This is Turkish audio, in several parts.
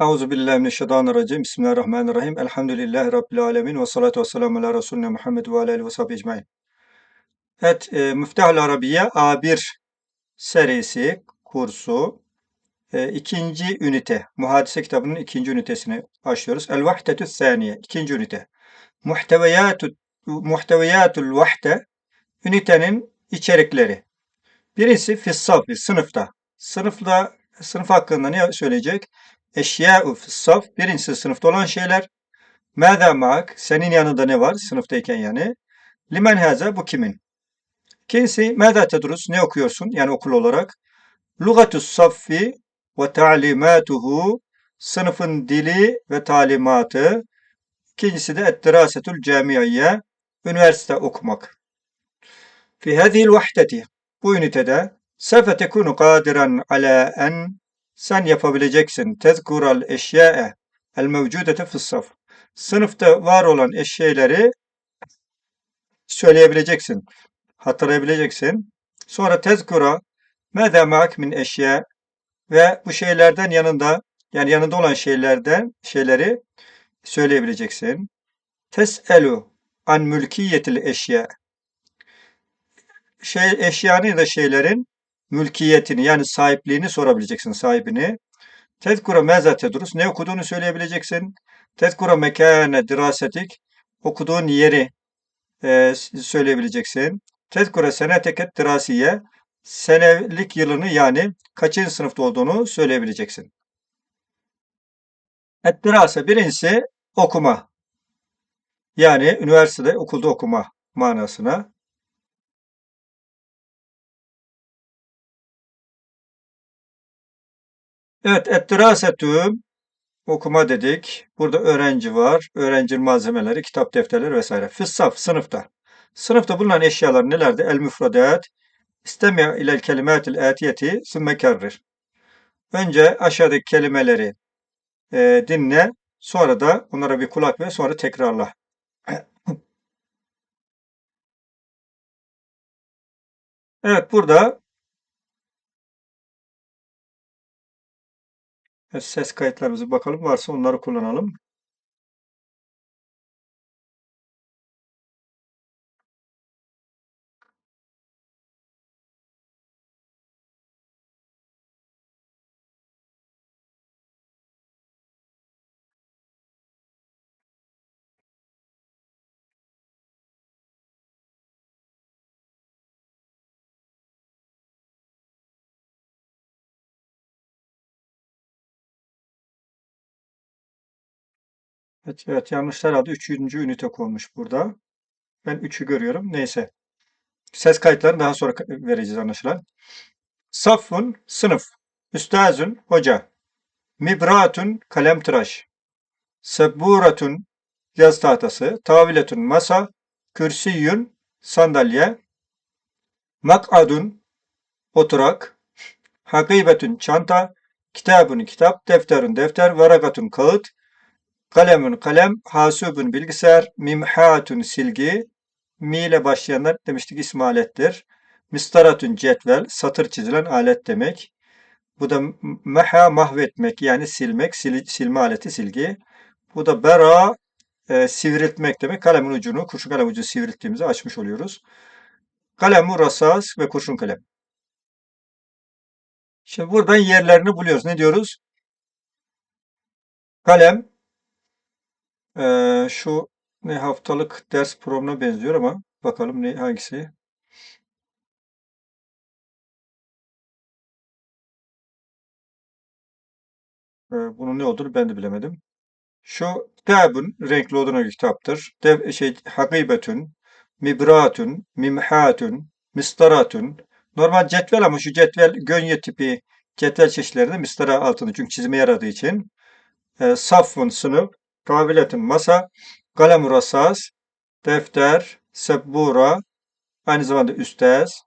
Euzu billahi mineşşeytanirracim. Bismillahirrahmanirrahim. Elhamdülillahi rabbil alamin ve salatu vesselamü ala resulina Muhammed ve ala alihi ve sahbihi ecmaîn. Evet, e, Müftahül Arabiye A1 serisi kursu e, ikinci ünite, Muhadise kitabının ikinci ünitesini başlıyoruz. El vahdetü saniye, ikinci ünite. Muhteviyatü muhteviyatul vahde ünitenin içerikleri. Birincisi fissafi, sınıfta. Sınıfta sınıf hakkında ne söyleyecek? Eşya'u fissaf, birincisi sınıfta olan şeyler. Mâzâ ma'ak, senin yanında ne var sınıftayken yani. Limen haza, bu kimin? İkincisi, mâzâ tedrus, ne okuyorsun yani okul olarak. Lugatus saffi ve ta'limatuhu, sınıfın dili ve talimatı. İkincisi de ettirasetül camiyye, üniversite okumak. Fi hadhihi vahdeti, bu ünitede sefe tekunu kadiran ala en sen yapabileceksin. Tezkural eşya'e el mevcudete fıssaf. Sınıfta var olan eşyayları söyleyebileceksin. Hatırlayabileceksin. Sonra tezkura mâzâ ma'ak min eşya ve bu şeylerden yanında yani yanında olan şeylerden şeyleri söyleyebileceksin. Tes'elu an mülkiyetil eşya. Şey eşyanın ya da şeylerin mülkiyetini yani sahipliğini sorabileceksin sahibini. Tezkura meza tedrus ne okuduğunu söyleyebileceksin. Tezkura mekâne dirasetik okuduğun yeri e, söyleyebileceksin. Tezkura seneteket dirasiye senelik yılını yani kaçıncı sınıfta olduğunu söyleyebileceksin. Et dirase birincisi okuma. Yani üniversitede okulda okuma manasına. Evet, ettirasetü okuma dedik. Burada öğrenci var. Öğrenci malzemeleri, kitap defterleri vesaire. Fissaf, sınıfta. Sınıfta bulunan eşyalar nelerdi? El müfredat, istemi ilel kelimatil atiyeti sümme kerrir. Önce aşağıdaki kelimeleri e, dinle, sonra da onlara bir kulak ver, sonra tekrarla. Evet, burada Ses kayıtlarımızı bakalım. Varsa onları kullanalım. Evet, evet yanlış herhalde üçüncü ünite konmuş burada. Ben üçü görüyorum. Neyse. Ses kayıtlarını daha sonra vereceğiz anlaşılan. Safun sınıf. Üstazun hoca. Mibratun kalem tıraş. Sebburatun yaz tahtası. Taviletun masa. Kürsiyün sandalye. Mak'adun oturak. Hakibetün çanta. Kitabun kitap. Defterun defter. Varakatun kağıt. Kalemun kalem, hasubun bilgisayar, mimhatun silgi, mi ile başlayanlar demiştik ismi alettir. Mistaratun cetvel, satır çizilen alet demek. Bu da meha mahvetmek yani silmek, sil, silme aleti silgi. Bu da bera e, sivriltmek demek. Kalemin ucunu, kurşun kalem ucunu sivrilttiğimizi açmış oluyoruz. Kalemu rasas ve kurşun kalem. Şimdi buradan yerlerini buluyoruz. Ne diyoruz? Kalem ee, şu ne haftalık ders programına benziyor ama bakalım ne hangisi? Ee, bunun ne olduğunu ben de bilemedim. Şu kitabın renkli olduğuna kitaptır. Dev, şey, hakibetün, mibratun, mimhatun, mistaratun. Normal cetvel ama şu cetvel gönye tipi cetvel çeşitlerinde mistara altını çünkü çizime yaradığı için. E, safun sınıf, Kabiletin masa, kalem rasas, defter, sebbura, aynı zamanda üstez,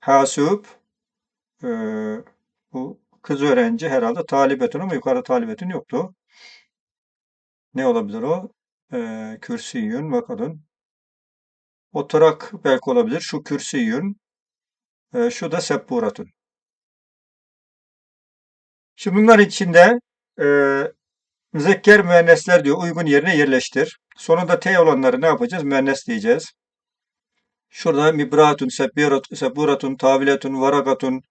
hasub, e, bu kız öğrenci herhalde talibetun ama yukarıda talibetun yoktu. Ne olabilir o? E, kürsiyün, makadun. Oturak belki olabilir. Şu kürsiyün, e, şu da sebburatun. Şimdi bunlar içinde e, müzekker müennesler diyor uygun yerine yerleştir. Sonunda T olanları ne yapacağız? Müennes diyeceğiz. Şurada mibratun, sebbirat- sebburatun, taviletun, varagatun,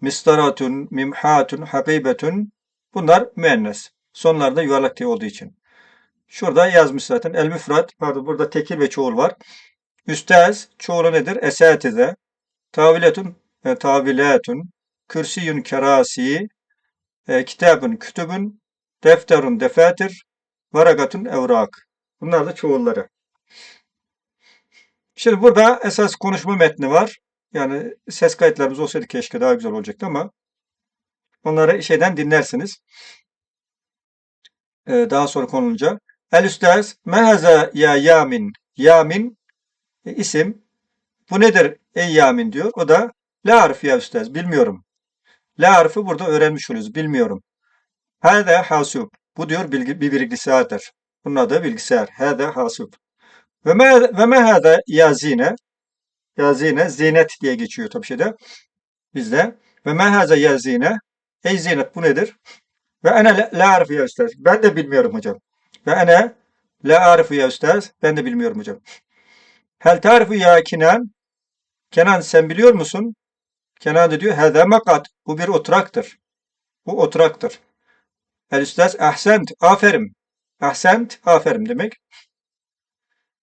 mistaratun, mimhatun, hakibetun bunlar müennes. Sonlarda yuvarlak T olduğu için. Şurada yazmış zaten. El müfrat, pardon burada tekil ve çoğul var. Üstez, çoğulu nedir? Esatize. Taviletun, e, taviletun. Kürsiyün kerasi. E, kitabın kütübün. Defterun defatir. Varagatun evrak. Bunlar da çoğulları. Şimdi burada esas konuşma metni var. Yani ses kayıtlarımız olsaydı keşke daha güzel olacaktı ama onları şeyden dinlersiniz. Ee, daha sonra konulunca. El üstaz mehaza ya yamin. Yamin e, isim. Bu nedir ey yamin diyor. O da la harfi ya üstaz. Bilmiyorum. La harfi burada öğrenmiş oluyoruz. Bilmiyorum. Hâze hasub. Bu diyor bilgi, bir bilgisayardır. Bunun adı bilgisayar. Hâze hasub. Ve me, ve me hâze ya zine. Ya zine. Zinet diye geçiyor tabii şeyde. Bizde. Ve me hâze ya zine. Ey zinet bu nedir? Ve ene la, arifu ya üstaz. Ben de bilmiyorum hocam. Ve ene la arifu ya üstaz. Ben de bilmiyorum hocam. Hel tarifu ya Kenan. Kenan sen biliyor musun? Kenan da diyor hâze makat. Bu bir oturaktır. Bu oturaktır. El üstaz ahsent. Aferin. Ahsent. Aferin demek.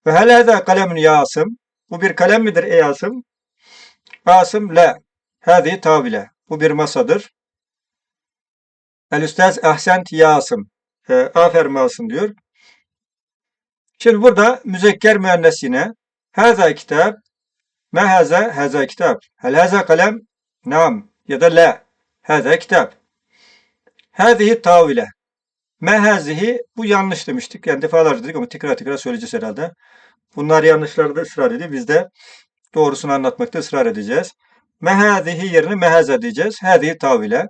Ve hel hâze kalemun ya Asım. Bu bir kalem midir ey Asım? Asım la. Hâzi tavile. Bu bir masadır. El üstaz ahsent ya Asım. E, aferin Asım diyor. Şimdi burada müzekker müennes yine. Haza kitap. Ma haza? Haza kitap. Hel haza kalem? Nam. Ya da la. Haza kitap. Hâzihi tavile. Ma hazihi bu yanlış demiştik. Yani defalarca dedik ama tekrar tekrar söyleyeceğiz herhalde. Bunlar yanlışlarda ısrar ediyor. Biz de doğrusunu anlatmakta ısrar edeceğiz. Ma hazihi yerine mehaza diyeceğiz. Hâzihi tavile.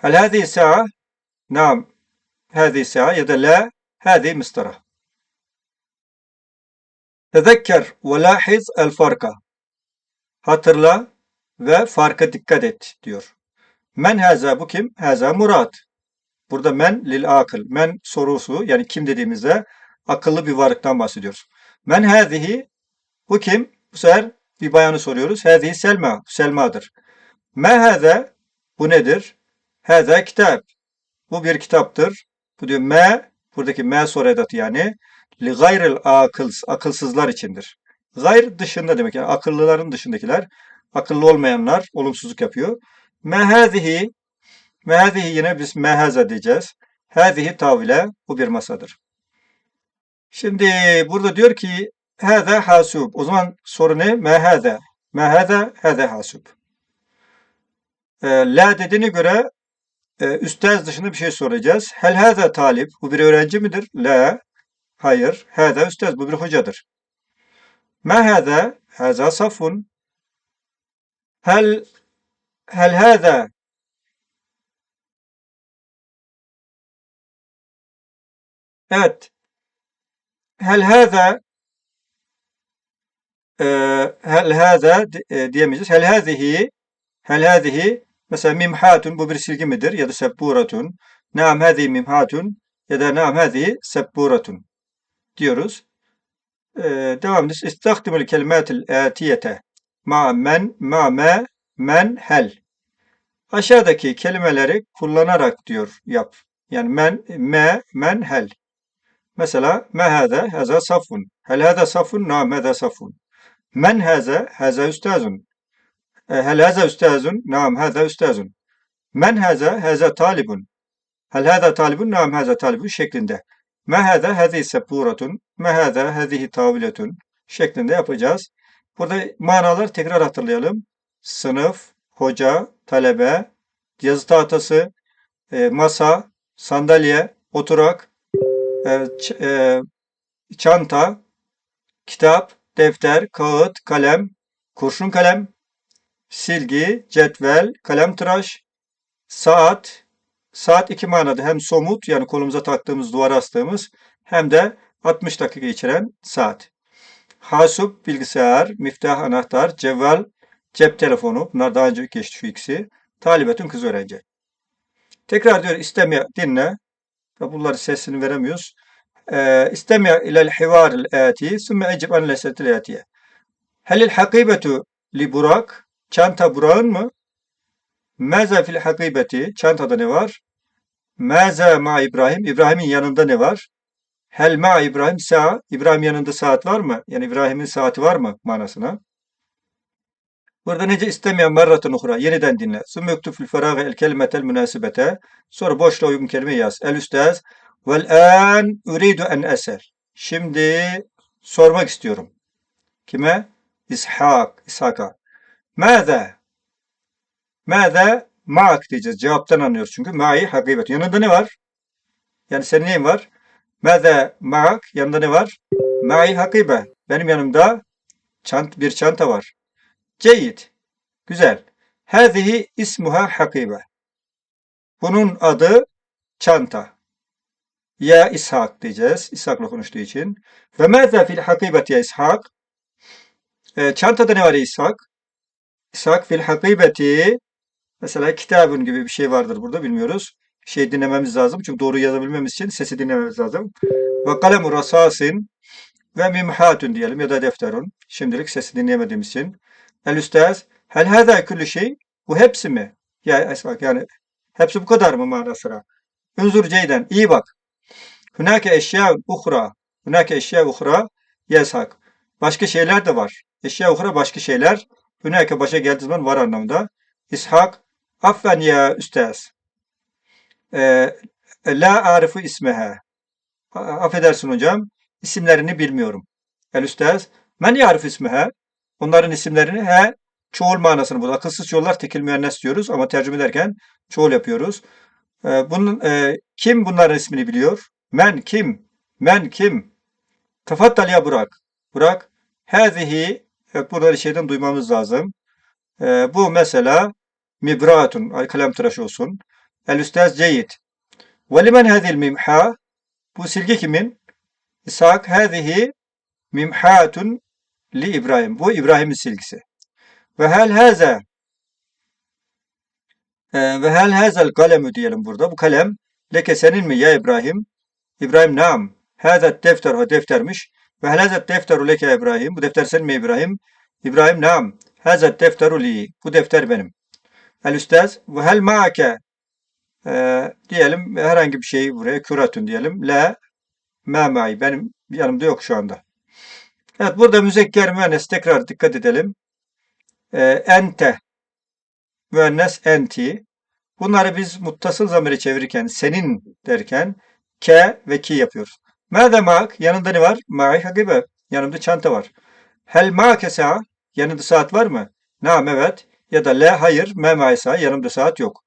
Hel hâzihi sa'a? Nam. Hâzihi sa'a ya da la. Hâzihi mistara. Tezekker ve lahiz el farka. Hatırla ve farka dikkat et diyor. Men haza bu kim? Haza Murat. Burada men lil akıl. Men sorusu yani kim dediğimizde akıllı bir varlıktan bahsediyoruz. Men hazihi bu kim? Bu sefer bir bayanı soruyoruz. Hazihi Selma. Selma'dır. Me haza bu nedir? Haza kitap. Bu bir kitaptır. Bu diyor me buradaki me soru edatı yani li gayril akıl akılsızlar içindir. Gayr dışında demek yani akıllıların dışındakiler, akıllı olmayanlar olumsuzluk yapıyor. Mehazihi mehazihi yine biz mehaza diyeceğiz. Hazihi tavile bu bir masadır. Şimdi burada diyor ki hâzâ hasub. O zaman soru ne? Mehâzâ. Mehâzâ hâzâ hasub. E, la dediğine göre e, dışında bir şey soracağız. Hel hâzâ talip. Bu bir öğrenci midir? La. Hayır. Hâzâ üstaz. Bu bir hocadır. Ma hâzâ? Hâzâ safun. Hel هل هذا at هل هذا آه هل هذا آه، ديميجس هل هذه هل هذه مثلا ممحاة ببرسيل جمدر يا سبورة. نعم هذه ممحاة يا نعم هذه سبورة. ديروس تمام آه استخدم الكلمات الآتية. مع من مع ما من هل. Aşağıdaki kelimeleri kullanarak diyor yap. Yani men, me, men, hel. Mesela me hâze, hâze safun. Hel hâze safun, nam hâze safun. Men hâze, hâze üstazun. E, hel hâze üstazun, nam hâze üstazun. Men hâze, hâze talibun. Hel hâze talibun, nam hâze talibun şeklinde. Me hâze, hâzihi sebburatun. Me hâze, hâzihi taviletun şeklinde yapacağız. Burada manalar tekrar hatırlayalım. Sınıf, hoca, talebe, yazı tahtası, e, masa, sandalye, oturak, e, e, çanta, kitap, defter, kağıt, kalem, kurşun kalem, silgi, cetvel, kalem tıraş, saat. Saat iki manada hem somut yani kolumuza taktığımız, duvara astığımız hem de 60 dakika içeren saat. Hasub bilgisayar, miftah anahtar, cevval cep telefonu. Bunlar daha önce geçti şu ikisi. Talibetün kız öğrenci. Tekrar diyor istemi dinle. Bunları sesini veremiyoruz. Ee, istemi ilel hivaril ati sümme ecib an lesetil atiye. Helil hakibetu li Burak? Çanta Burak'ın mı? Meze fil hakibeti? Çantada ne var? Meze ma İbrahim? İbrahim'in yanında ne var? Hel ma İbrahim sa? İbrahim yanında saat var mı? Yani İbrahim'in saati var mı manasına? Burada nece istemeyen merratın uhra. Yeniden dinle. Sümme üktü fil ferâge el kelimetel münasibete. Sonra boşluğa uygun kelime yaz. El üstaz. Vel an uridu en esel. Şimdi sormak istiyorum. Kime? İshak. İshak'a. Mâze? Mâze ma'ak diyeceğiz. Cevaptan anlıyoruz çünkü. Ma'i hakibet. Yanında ne var? Yani senin neyin var? Mâze ma'ak. Yanında ne var? Ma'i hakibe. Benim yanımda çant bir çanta var. Ceyyid. Güzel. Hâzihi ismuha hakibe. Bunun adı çanta. Ya İshak diyeceğiz. İshak'la konuştuğu için. Ve mâzâ fil hakibet ya İshak. E, çantada ne var ya İshak? İshak fil hakibeti mesela kitabın gibi bir şey vardır burada bilmiyoruz. Şey dinlememiz lazım. Çünkü doğru yazabilmemiz için sesi dinlememiz lazım. Ve kalemu rasasin ve mimhatun diyelim ya da defterun. Şimdilik sesi dinleyemediğimiz için. El üstaz. Hel hâzâ küllü şey. Bu hepsi mi? Ya İshak yani hepsi bu kadar mı manasına? Unzur ceyden. iyi bak. Hunake eşya uhra. Hunake eşya uhra. Yasak. Başka şeyler de var. Eşya uhra başka şeyler. Hunake başa geldiği zaman var anlamda. İshak. Affen ya üstaz. Ee, la arifu ismeha. A- Affedersin hocam. İsimlerini bilmiyorum. El üstaz. Men yarifu ismeha. Onların isimlerini he çoğul manasını burada. Akılsız çoğullar tekil müennes diyoruz ama tercüme ederken çoğul yapıyoruz. Ee, bunun e, kim bunların ismini biliyor? Men kim? Men kim? Tefaddal ya Burak. Burak. Hâzihi. Evet, buraları şeyden duymamız lazım. Ee, bu mesela mibratun. Ay kalem tıraşı olsun. El üstaz ceyid. Ve limen hâzil mimha. Bu silgi kimin? İshak. Hâzihi mimhatun li İbrahim. Bu İbrahim'in silgisi. Ve hel haza e, ve hel hazel kalemü diyelim burada. Bu kalem leke senin mi ya İbrahim? İbrahim nam. Hazet defter o deftermiş. Ve hel hazet defteru leke İbrahim. Bu defter senin mi İbrahim? İbrahim nam. Hazet defteru li. Bu defter benim. El üstaz ve hel maake e, diyelim herhangi bir şey buraya küratun diyelim. La ma ma'i. Benim yanımda yok şu anda. Evet burada müzekker müennes tekrar dikkat edelim. E, ente müennes enti. Bunları biz muttasıl zamiri çevirirken senin derken ke ve ki yapıyoruz. Mâze ma'ak yanında ne var? Ma'i hakibe. Yanımda çanta var. Hel ma'ake sa'a yanında saat var mı? Naam evet. Ya da la hayır. Me ma'i sa'a yanımda saat yok.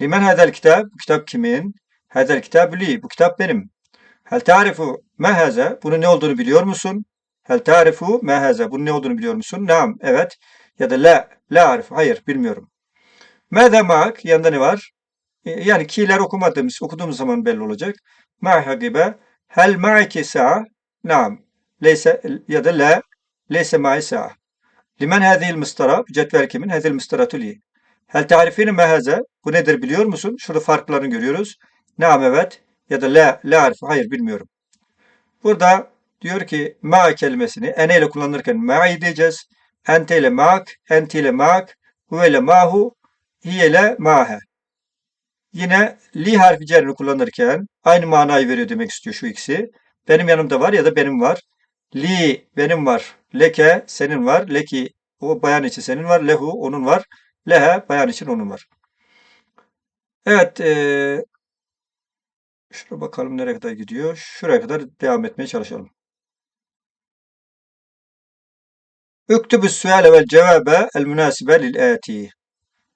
Limen hadel kitap? Bu kitap kimin? Hadel kitap li. Bu kitap benim. Hel tarifu ma haza? Bunun ne olduğunu biliyor musun? Hel tarifu ma haza? Bunun ne olduğunu biliyor musun? Naam evet. Ya da la. La arif. Hayır bilmiyorum. Mâze ma'ak yanında ne var? E, Yani ki'ler okumadığımız, okuduğumuz zaman belli olacak. Ma hakibe. Hel ma'ike sa'a? Naam. Leyse ya da la. Leyse ma'i sa'a. Limen hâzihil mıstara? Cetvel kimin? Hâzihil mıstaratu li. Hel tarifine ma haza? Bu nedir biliyor musun? Şurada farklarını görüyoruz. Naam evet. Ya da la. La arif. Hayır bilmiyorum. Burada diyor ki ma kelimesini ene ile kullanırken ma'i diyeceğiz. Ente ile ma'ak. Enti ile ma'ak. Huve ile ma'hu. Hiye ile ma'he. Yine li harfi cerini kullanırken aynı manayı veriyor demek istiyor şu ikisi. Benim yanımda var ya da benim var. Li benim var. Leke senin var. Leki o bayan için senin var. Lehu onun var. Lehe bayan için onun var. Evet. eee şuraya bakalım nereye kadar gidiyor. Şuraya kadar devam etmeye çalışalım. Üktübü suale vel cevabe el münasibe lil ati.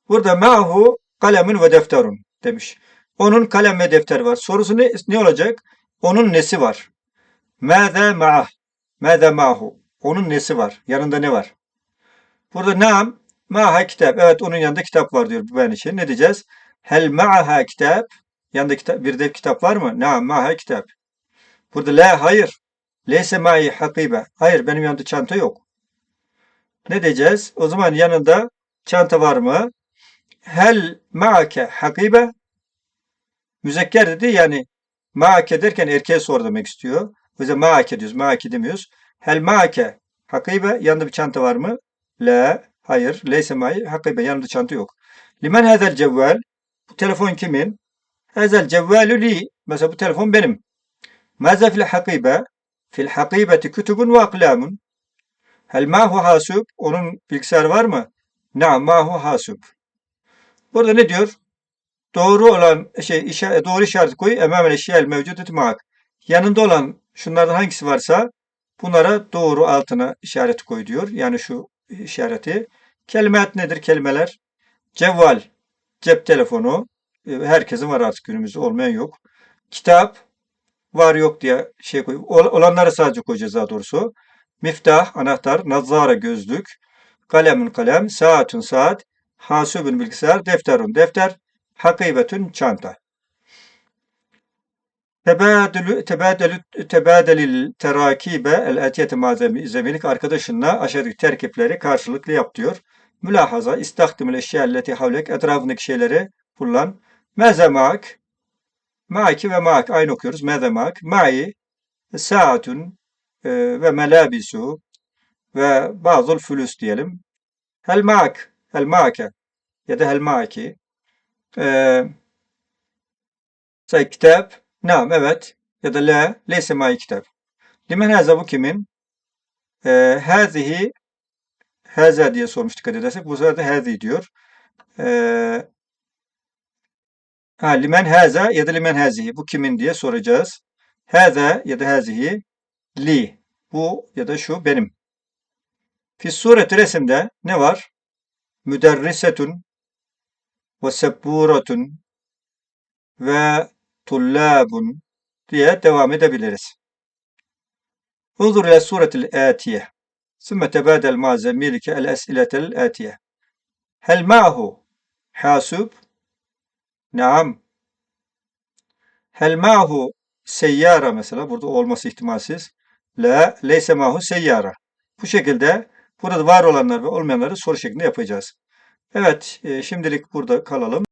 Burada ma'hu kalemin ve defterun demiş. Onun kalem ve defter var. Sorusu ne, ne olacak? Onun nesi var? Mâze ma'ah. Mâze ma'hu. Onun nesi var? Yanında ne var? Burada naam ma'ha kitap. Evet onun yanında kitap var diyor ben için. Ne diyeceğiz? Hel ma'ha kitap. Yanında kitap, bir de kitap var mı? Naam ma'ha kitap. Burada la hayır. Leyse ma'i hakibe. Hayır benim yanımda çanta yok. Ne diyeceğiz? O zaman yanında çanta var mı? Hel ma'ake hakibe? Müzekker dedi yani maake derken erkeğe sor demek istiyor. O yüzden maake diyoruz. Maake demiyoruz. Hel maake hakibe yanında bir çanta var mı? La. Hayır. Leyse mai hakibe yanında çanta yok. Limen hazel cevval bu telefon kimin? Hazel cevvalu li. Mesela bu telefon benim. Maza fil hakibe? Fil hakibeti kütübün ve aklamun. Hel mahu hasub? Onun bilgisayarı var mı? Naam mahu hasub. Burada ne diyor? Doğru olan şey işe, doğru işaret koy. Emamel eşyel mevcudet ma'ak. Yanında olan şunlardan hangisi varsa bunlara doğru altına işaret koy diyor. Yani şu işareti. Kelimet nedir? Kelimeler. Cevval. Cep telefonu. E, Herkesin var artık günümüzde. Olmayan yok. Kitap. Var yok diye şey koy. Ol- Olanları sadece koyacağız daha doğrusu. Miftah. Anahtar. Nazara. Gözlük. Kalemun kalem. Saatun saat. Hasubun bilgisayar. Defterun defter. Hakibetün çanta. Tebadülü, tebadülü, tebadelil terakibe el etiyete malzeme zeminik arkadaşınla aşağıdaki terkipleri karşılıklı yap diyor. Mülahaza, istakdimül eşyalleti havlek etrafındaki şeyleri kullan. Meze maak, maaki ve maak aynı okuyoruz. Meze maak, mai, saatun e, ve melabisu ve bazı fülüs diyelim. Hel maak, hel maake ya da hel maaki. E, say kitap, Naam evet ya da la leyse mai kitap. Limen haza bu kimin? Ee, hazihi haza diye sormuş dikkat edersek. Bu sefer de hazi diyor. Ee, ha, limen haza ya da limen hazihi. Bu kimin diye soracağız. Haza ya da hazihi li. Bu ya da şu benim. Fi sureti resimde ne var? Müderrisetun ve sebburatun ve tullabun diye devam edebiliriz. Unzur ile suretil atiye. Sümme tebadel ma zemilike el esiletel atiye. Hel ma'hu hasub? Naam. Hel ma'hu seyyara mesela burada olması ihtimalsiz. La leyse ma'hu seyyara. Bu şekilde burada var olanlar ve olmayanları soru şeklinde yapacağız. Evet, e, şimdilik burada kalalım.